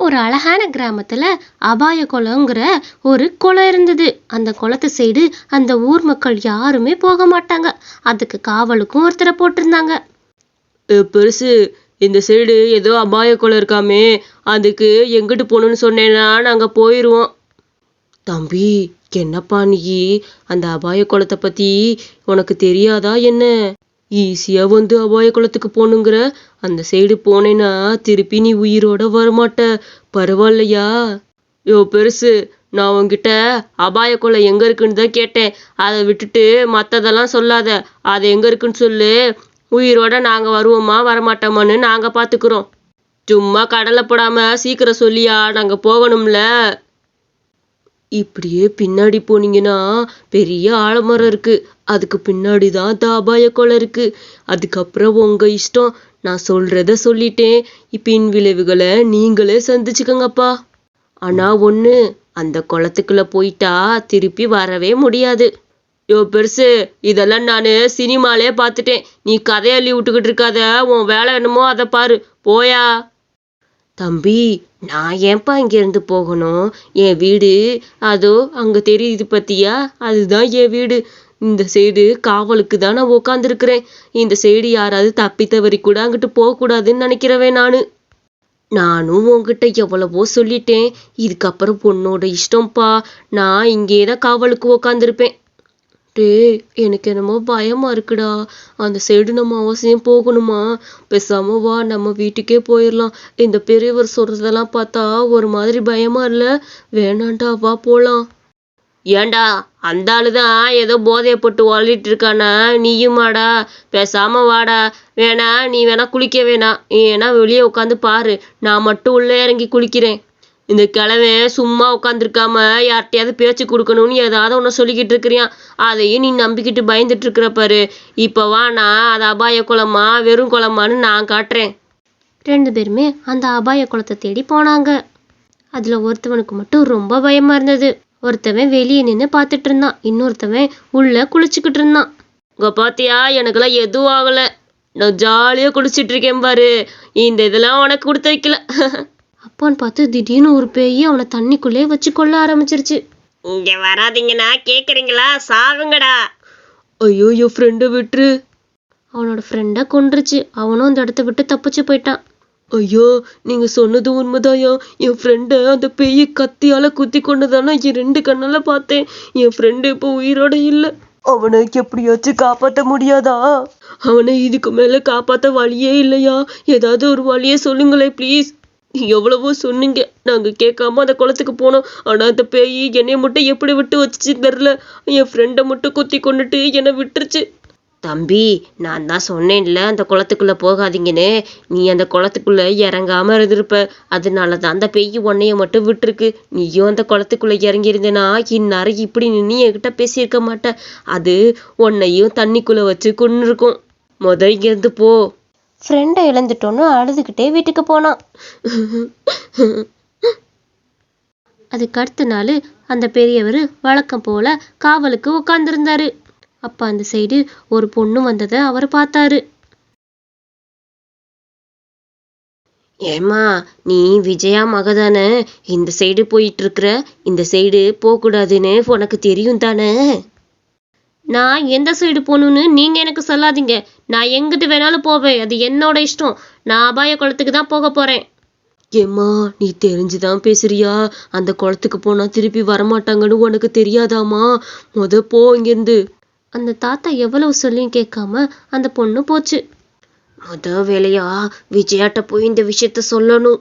ஒரு அழகான கிராமத்தில் அபாய குளங்கிற ஒரு குளம் இருந்தது. அந்த குளத்து சைடு அந்த ஊர் மக்கள் யாருமே போக மாட்டாங்க. அதுக்கு காவலுக்கும் ஒருத்தரை போட்டிருந்தாங்க. பெருசு இந்த சைடு ஏதோ அபாய குளம் இருக்காமே அதுக்கு எங்கிட்டு போகணும்னு சொன்னேன்னா நாங்கள் போயிடுவோம் தம்பி என்னப்பா நீ? அந்த அபாய குளத்தை பற்றி உனக்கு தெரியாதா என்ன? ஈஸியா வந்து அபாய குளத்துக்கு போகணுங்கிற. அந்த சைடு போனேன்னா திருப்பி நீ உயிரோட வரமாட்ட. பரவாயில்லையா? யோ பெருசு நான் உங்ககிட்ட அபாய குளம் எங்க இருக்குன்னு தான் கேட்டேன். அதை விட்டுட்டு மற்றதெல்லாம் சொல்லாத. அது எங்க இருக்குன்னு சொல்லு. உயிரோட நாங்க வருவோமா வரமாட்டோமான்னு நாங்க பாத்துக்கிறோம். சும்மா கடலை போடாம சீக்கிரம் சொல்லியா நாங்க போகணும்ல. இப்படியே பின்னாடி போனீங்கன்னா பெரிய ஆலமரம் இருக்கு. அதுக்கு பின்னாடி தான் தாபாய குளம் இருக்கு. அதுக்கப்புறம் உங்க இஷ்டம். நான் சொல்றத சொல்லிட்டேன். பின் விளைவுகளை நீங்களே சந்திச்சுக்கோங்கப்பா. ஆனா ஒண்ணு அந்த குளத்துக்குள்ள போயிட்டா திருப்பி வரவே முடியாது. யோ பெருசு இதெல்லாம் நான் சினிமாலே பார்த்துட்டேன். நீ கதையை அள்ளி விட்டுக்கிட்டு இருக்காத. உன் வேலை என்னமோ அதை பாரு. போயா? தம்பி நான் ஏன்பா இங்கேருந்து போகணும்? என் வீடு அதோ அங்கே தெரியுது பத்தியா? அதுதான் என் வீடு. இந்த சைடு காவலுக்கு தான் நான் உக்காந்துருக்கிறேன். இந்த சைடு யாராவது தப்பி தவறி கூட அங்கிட்டு போகக்கூடாதுன்னு நினைக்கிறவன் நான். நானும் உங்ககிட்ட எவ்வளவோ சொல்லிட்டேன். இதுக்கப்புறம் பொண்ணோட இஷ்டம்ப்பா. நான் இங்கே தான் காவலுக்கு உக்காந்துருப்பேன். டேய் எனக்கு என்னமோ பயமா இருக்குடா. அந்த சைடு நம்ம அவசியம் போகணுமா? பேசாம வா நம்ம வீட்டுக்கே போயிடலாம் இந்த பெரியவர் சொல்றதெல்லாம் பார்த்தா ஒரு மாதிரி பயமா இல்ல? வேணாண்டா வா போலாம். ஏன்டா அந்த ஆளுதான் ஏதோ போதைய போட்டு வாழிட்டு இருக்கானா? நீயுமாடா பேசாம வாடா. வேணா நீ வேணா குளிக்க வேணாம். நீ வேணா வெளியே உட்காந்து பாரு. நான் மட்டும் உள்ள இறங்கி குளிக்கிறேன். இந்த கிழவன் சும்மா உட்காந்துருக்காம யார்கிட்டயாவது பேச்சு கொடுக்கணும்னு ஏதாவது ஒன்று சொல்லிக்கிட்டு இருக்கிறியான் அதையும் நீ நம்பிக்கிட்டு பயந்துட்டு இருக்கிற பாரு. இப்போ வா நான் அது அபாய குளமா வெறும் குளமான்னு நான் காட்டுறேன். ரெண்டு பேருமே அந்த அபாய குளத்தை தேடி போனாங்க. அதில் ஒருத்தவனுக்கு மட்டும் ரொம்ப பயமாக இருந்தது. ஒருத்தவன் வெளியே நின்று பார்த்துட்டு இருந்தான். இன்னொருத்தவன் உள்ளே குளிச்சுக்கிட்டு இருந்தான். இங்க பார்த்தியா எனக்கெல்லாம் எதுவும் ஆகலை. நான் ஜாலியாக குடிச்சிட்டு இருக்கேன் பாரு. இந்த இதெல்லாம் உனக்கு கொடுத்து வைக்கல. அப்போன்னு பார்த்து திடீர்னு ஒரு பேய் அவனை தண்ணிக்குள்ளே வச்சு கொள்ள ஆரம்பிச்சிருச்சு. இங்க வராதீங்கண்ணா கேக்குறீங்களா? சாவுங்கடா. ஐயோ என் ஃப்ரெண்டை விட்டுரு. அவனோட ஃப்ரெண்டை கொன்றுச்சு. அவனும் அந்த இடத்த விட்டு தப்பிச்சு போயிட்டான். ஐயோ நீங்க சொன்னது உண்மைதாயா என் ஃப்ரெண்டை அந்த பேய் கத்தியால குத்தி கொண்டதானா என் ரெண்டு கண்ணால பார்த்தேன். என் ஃப்ரெண்டு இப்போ உயிரோட இல்ல. அவனை எப்படியாச்சும் காப்பாத்த முடியாதா? அவனை இதுக்கு மேல காப்பாத்த வழியே இல்லையா? ஏதாவது ஒரு வழியே சொல்லுங்களேன் ப்ளீஸ் எவ்வளவோ சொன்னீங்க. நாங்கள் கேட்காம அந்த குளத்துக்கு போனோம். ஆனால் அந்த பேய் என்னைய மட்டும் எப்படி விட்டு வச்சுச்சு தெரில என் ஃப்ரெண்டை மட்டும் குத்தி கொண்டுட்டு என்னை விட்டுருச்சு. தம்பி நான் தான் சொன்னேன்ல அந்த குளத்துக்குள்ளே போகாதீங்கன்னு. நீ அந்த குளத்துக்குள்ளே இறங்காமல் இருந்திருப்ப. அதனால தான் அந்த பெய் உன்னைய மட்டும் விட்டுருக்கு. நீயும் அந்த குளத்துக்குள்ளே இறங்கி இருந்தேனா இந்நேரம் இப்படி நின்று என்கிட்ட பேசியிருக்க மாட்ட. அது உன்னையும் தண்ணிக்குள்ளே வச்சு கொண்டு இருக்கும் முத இங்கிருந்து போ. ஃப்ரெண்டை இழந்துட்டோன்னு அழுதுகிட்டே வீட்டுக்கு போனான். அதுக்கு அடுத்த நாள் அந்த பெரியவர் வழக்கம் போல காவலுக்கு உட்காந்துருந்தாரு அப்ப அந்த சைடு ஒரு பொண்ணு வந்ததை அவர் பார்த்தாரு. ஏம்மா நீ விஜயா மகதானே இந்த சைடு போயிட்டு இருக்கிற இந்த சைடு போகக்கூடாதுன்னு உனக்கு தெரியும் தானே? நான் எந்த சைடு போகணும்னு நீங்க எனக்கு சொல்லாதீங்க. நான் எங்கிட்டு வேணாலும் போவேன். அது என்னோட இஷ்டம். நான் அபாய குளத்துக்கு தான் போக போறேன். ஏம்மா நீ தெரிஞ்சுதான் பேசுறியா? அந்த குளத்துக்கு போனா திருப்பி வரமாட்டாங்கன்னு உனக்கு தெரியாதாம்மா? முத போ இங்கிருந்து. அந்த தாத்தா எவ்வளவு சொல்லியும் கேட்காம அந்த பொண்ணு போச்சு. முத வேலையா? விஜயாட்ட போய் இந்த விஷயத்த சொல்லணும்.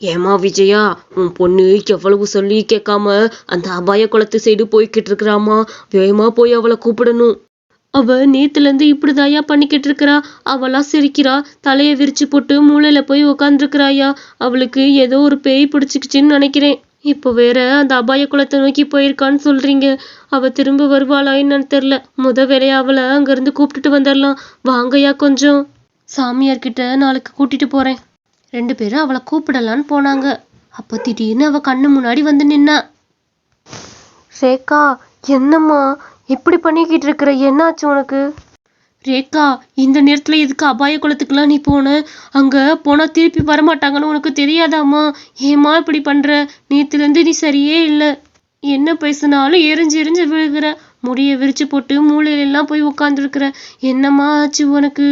ஏமா விஜயா உன் பொண்ணு எவ்வளவு சொல்லி கேட்காம அந்த அபாய குளத்து சைடு போய்கிட்டு இருக்கிறாமா? வேகமா போய் அவளை கூப்பிடணும். அவ நேத்துல இருந்து இப்படிதாயா பண்ணிக்கிட்டு இருக்கிறா? அவளா சிரிக்கிறா. தலைய விரிச்சு போட்டு மூளையில போய் உக்காந்துருக்கிறாயா? அவளுக்கு ஏதோ ஒரு பேய் பிடிச்சிக்கிச்சுன்னு நினைக்கிறேன். இப்போ வேற அந்த அபாய குளத்தை நோக்கி போயிருக்கான்னு சொல்றீங்க. அவ திரும்ப வருவாளா என்னன்னு தெரியல. முத வேலையா அவளை அங்கேருந்து கூப்பிட்டுட்டு வந்துடலாம். வாங்கய்யா கொஞ்சம். சாமியார்கிட்ட நாளைக்கு கூட்டிட்டு போறேன். ரெண்டு பேரும் அவளை கூப்பிடலான்னு போனாங்க. அப்ப திடீர்னு அவ கண்ணு முன்னாடி வந்து நின்னா. ரேகா என்னம்மா? இப்படி பண்ணிக்கிட்டு இருக்கிற என்னாச்சு உனக்கு? ரேகா இந்த நேரத்துல எதுக்கு அபாய குளத்துக்குலாம் நீ போன? அங்க போனா திருப்பி வரமாட்டாங்கன்னு உனக்கு தெரியாதாம்மா? ஏம்மா இப்படி பண்ற? நேத்துல இருந்து நீ சரியே இல்ல. என்ன பேசினாலும் எரிஞ்சு எரிஞ்சு விழுகிற. முடிய விரிச்சு போட்டு மூளையில எல்லாம் போய் உட்காந்துருக்குற என்னம்மா ஆச்சு உனக்கு?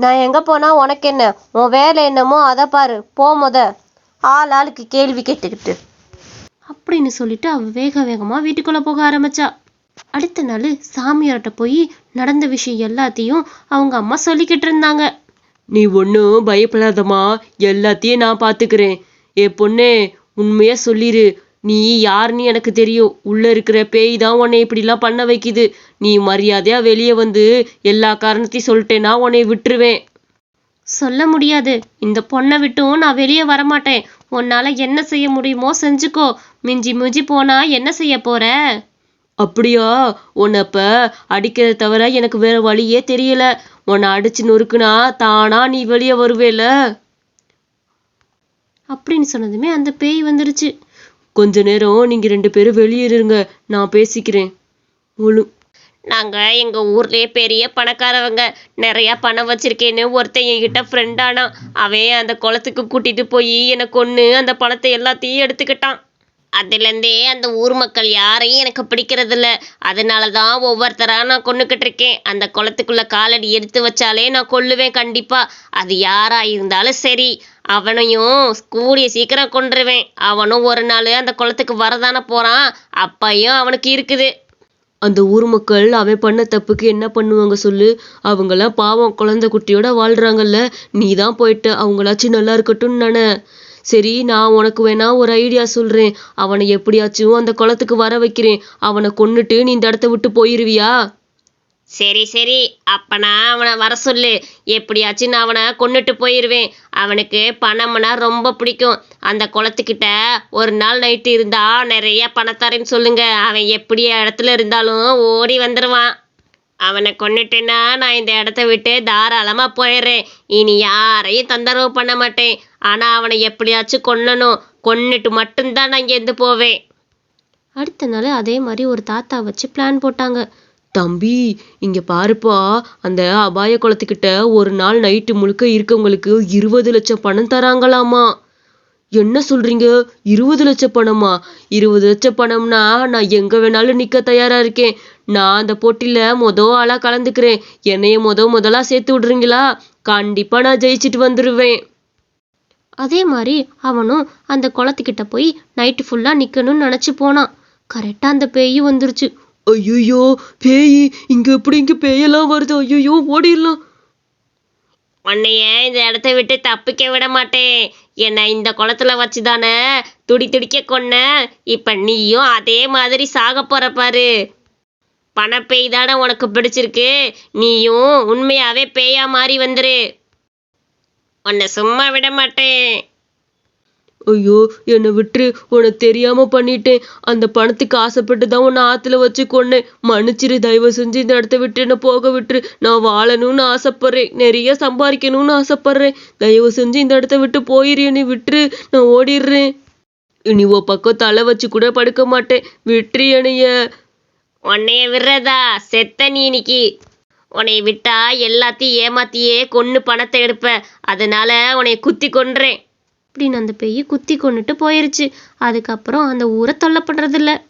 நான் எங்க போனா உனக்கு என்ன? உன் வேலை என்னமோ அதை பாரு. போ முத. ஆள் ஆளுக்கு கேள்வி கேட்டுக்கிட்டு. அப்படின்னு சொல்லிட்டு அவ வேக வேகமா வீட்டுக்குள்ள போக ஆரம்பிச்சா. அடுத்த நாள் சாமியார்கிட்ட போய் நடந்த விஷயம் எல்லாத்தையும் அவங்க அம்மா சொல்லிக்கிட்டு இருந்தாங்க. நீ ஒன்றும் பயப்படாதம்மா. எல்லாத்தையும் நான் பார்த்துக்கிறேன் ஏ பொண்ணே உண்மையா சொல்லிரு. நீ யாருன்னு எனக்கு தெரியும். உள்ள இருக்கிற பேய் தான் உன்னை இப்படிலாம் பண்ண வைக்குது. நீ மரியாதையா வெளியே வந்து எல்லா காரணத்தையும் சொல்லிட்டேன்னா உன்னை விட்டுருவேன். சொல்ல முடியாது. இந்த பொண்ணை விட்டும் நான் வெளியே வரமாட்டேன். உன்னால என்ன செய்ய முடியுமோ செஞ்சுக்கோ. மிஞ்சி மிஞ்சி போனா என்ன செய்ய போற? அப்படியா? உன்னை அப்ப அடிக்கிறத தவிர எனக்கு வேற வழியே தெரியல. உன்னை அடிச்சு நொறுக்குனா தானா நீ வெளியே வருவேல? அப்படின்னு சொன்னதுமே அந்த பேய் வந்துருச்சு. கொஞ்ச நேரம் நீங்க ரெண்டு பேரும் வெளியே இருங்க. நான் பேசிக்கிறேன். ஒழு நாங்க எங்க ஊர்லயே பெரிய பணக்காரவங்க. நிறைய பணம் வச்சிருக்கேன்னு ஒருத்தன் என்கிட்ட ஃப்ரெண்ட் ஆனா அவன் அந்த குளத்துக்கு கூட்டிட்டு போய் என்னை கொன்னு அந்த பணத்தை எல்லாத்தையும் எடுத்துக்கிட்டான். அதுலேருந்தே அந்த ஊர் மக்கள் யாரையும் எனக்கு பிடிக்கிறது இல்ல அதனால தான் ஒவ்வொருத்தரா நான் கொன்னுக்கிட்டு இருக்கேன். அந்த குளத்துக்குள்ள காலடி எடுத்து வச்சாலே நான் கொல்லுவேன் கண்டிப்பா. அது யாரா இருந்தாலும் சரி அவனையும் கூடிய சீக்கிரம் கொன்றுவேன் அவனும் ஒரு நாள் அந்த குளத்துக்கு வரதானே போறான். அப்பையும் அவனுக்கு இருக்குது. அந்த ஊர் மக்கள் அவன் பண்ண தப்புக்கு என்ன பண்ணுவாங்க சொல்லு? அவங்களாம் பாவம் குழந்தை குட்டியோட வாழ்றாங்கல்ல. நீ தான் போயிட்ட அவங்களாச்சும் நல்லா இருக்கட்டும்னு நானே. சரி நான் உனக்கு வேணா ஒரு ஐடியா சொல்றேன். அவனை எப்படியாச்சும் அந்த குளத்துக்கு வர வைக்கிறேன். அவனை கொன்னுட்டு நீ இந்த இடத்த விட்டு போயிருவியா? சரி சரி. அப்பனா அவனை வர சொல்லு. எப்படியாச்சும் நான் அவனை கொன்னுட்டு போயிடுவேன் அவனுக்கு பணம்னா ரொம்ப பிடிக்கும். அந்த குளத்துக்கிட்ட ஒரு நாள் நைட்டு இருந்தா நிறைய பணத்தாரன்னு சொல்லுங்க. அவன் எப்படி இடத்துல இருந்தாலும் ஓடி வந்துடுவான் அவனை கொன்னுட்டேன்னா நான் இந்த இடத்த விட்டு தாராளமா போயிடுறேன். இனி யாரையும் தொந்தரவு பண்ண மாட்டேன். ஆனா அவனை எப்படியாச்சும் கொல்லணும் கொன்னுட்டு மட்டும்தான் நான் இங்கேருந்து போவேன். அடுத்த நாள் அதே மாதிரி ஒரு தாத்தா வச்சு பிளான் போட்டாங்க. தம்பி இங்க பாருப்பா அந்த அபாய குளத்துக்கிட்ட ஒரு நாள் நைட்டு முழுக்க இருக்கவங்களுக்கு இருபது லட்சம் பணம் தராங்களாமா? என்ன சொல்றீங்க? இருபது லட்சம் பணமா? இருபது லட்சம் பணம்னா நான் எங்க வேணாலும் நிக்க தயாரா இருக்கேன். நான் அந்த போட்டியில மொத ஆளா கலந்துக்கிறேன். என்னைய முத முதலா சேர்த்து விடுறீங்களா? கண்டிப்பா நான் ஜெயிச்சிட்டு வந்துருவேன். அதே மாதிரி அவனும் அந்த குளத்துக்கிட்ட போய் நைட்டு ஃபுல்லா நிக்கணும்னு நினைச்சு போனான். கரெக்டா அந்த பேய் வந்துருச்சு. ஐயோ பேய் இங்க எப்படி இங்க பேயெல்லாம் வருது? ஐயோ ஓடிடலாம். உன்னைய இந்த இடத்த விட்டு தப்பிக்க விட மாட்டேன். என்னை இந்த குளத்துல வச்சுதானே? துடி துடிக்க கொன்ன. இப்ப நீயும் அதே மாதிரி சாக போற பாரு. பணப்பேய் தானே உனக்கு பிடிச்சிருக்கு. நீயும் உண்மையாவே பேயா மாறி வந்துரு. உன்னை சும்மா விட மாட்டேன். ஐயோ என்னை விட்டுரு. உனக்கு தெரியாம பண்ணிட்டேன். அந்த பணத்துக்கு ஆசைப்பட்டு தான் உன்னை ஆத்துல வச்சு கொன்னேன். மன்னிச்சிரு தயவு செஞ்சு இந்த இடத்த விட்டு என்ன போக விட்டுரு. நான் வாழணும்னு ஆசைப்படுறேன். நிறைய சம்பாதிக்கணும்னு ஆசைப்படுறேன். தயவு செஞ்சு இந்த இடத்த விட்டு போயிரு. நீ விட்டுரு. நான் ஓடிடுறேன். இனி உன் பக்கம் தலை வச்சு கூட படுக்க மாட்டேன். விட்டுரு என்னைய. உன்னைய விடுறதா? செத்த நீ இன்னைக்கு. உன்னைய விட்டா எல்லாத்தையும் ஏமாத்தியே கொன்னு பணத்தை எடுப்ப. அதனால உன்னைய குத்தி கொன்றேன். அப்படின்னு அந்த பேய் குத்தி கொண்டுட்டு போயிருச்சு. அதுக்கப்புறம் அந்த ஊரை தொல்லை பண்றதில்ல.